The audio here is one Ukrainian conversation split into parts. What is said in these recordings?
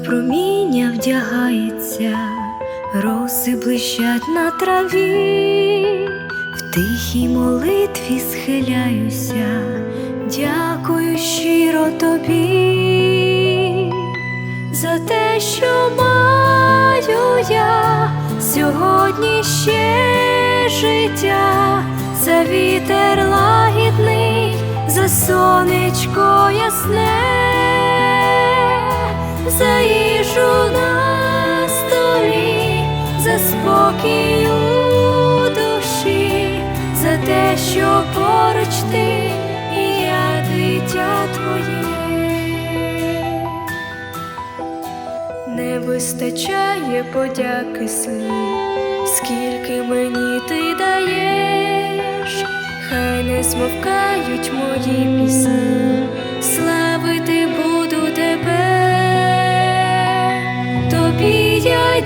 В проміння вдягається, роси блищать на траві, в тихій молитві схиляюся, дякую щиро тобі за те, що маю я сьогодні ще життя, за вітер лагідний, за сонечко ясне, за їжу на столі, за спокій у душі, за те, що поруч ти і я дитя твоє. Не вистачає подяки слів, скільки мені ти даєш, хай не смовкають мої пісні,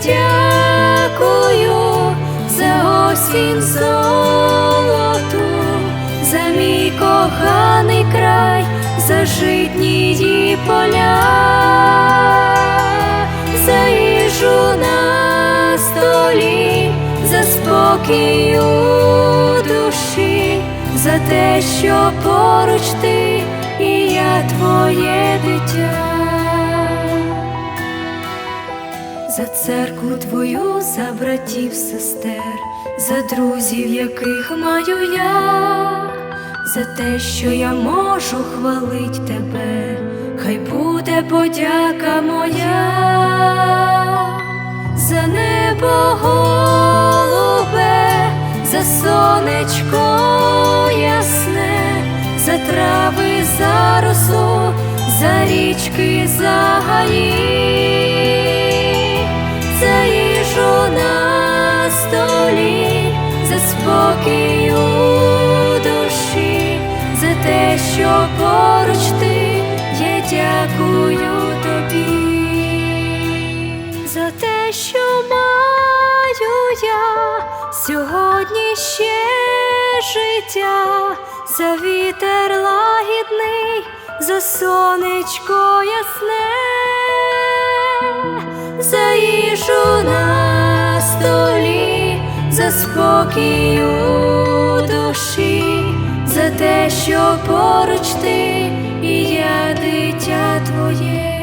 дякую за осінь золоту, за мій коханий край, за житні поля за їжу на столі, за спокій у душі, за те, що поруч ти і я твоє дитя, за церкву твою, за братів, сестер, за друзів, яких маю я, за те, що я можу хвалить тебе, хай буде подяка моя, за небо голубе, за сонечко ясне, за трави, за росу, за річки, за гаї, спокій у душі, за те, що поруч ти, я дякую тобі, за те, що маю я сьогодні ще життя, за вітер лагідний, за сонечко ясне. За їжу на столі, за спокій у душі, за те, що поруч ти і я дитя твоє.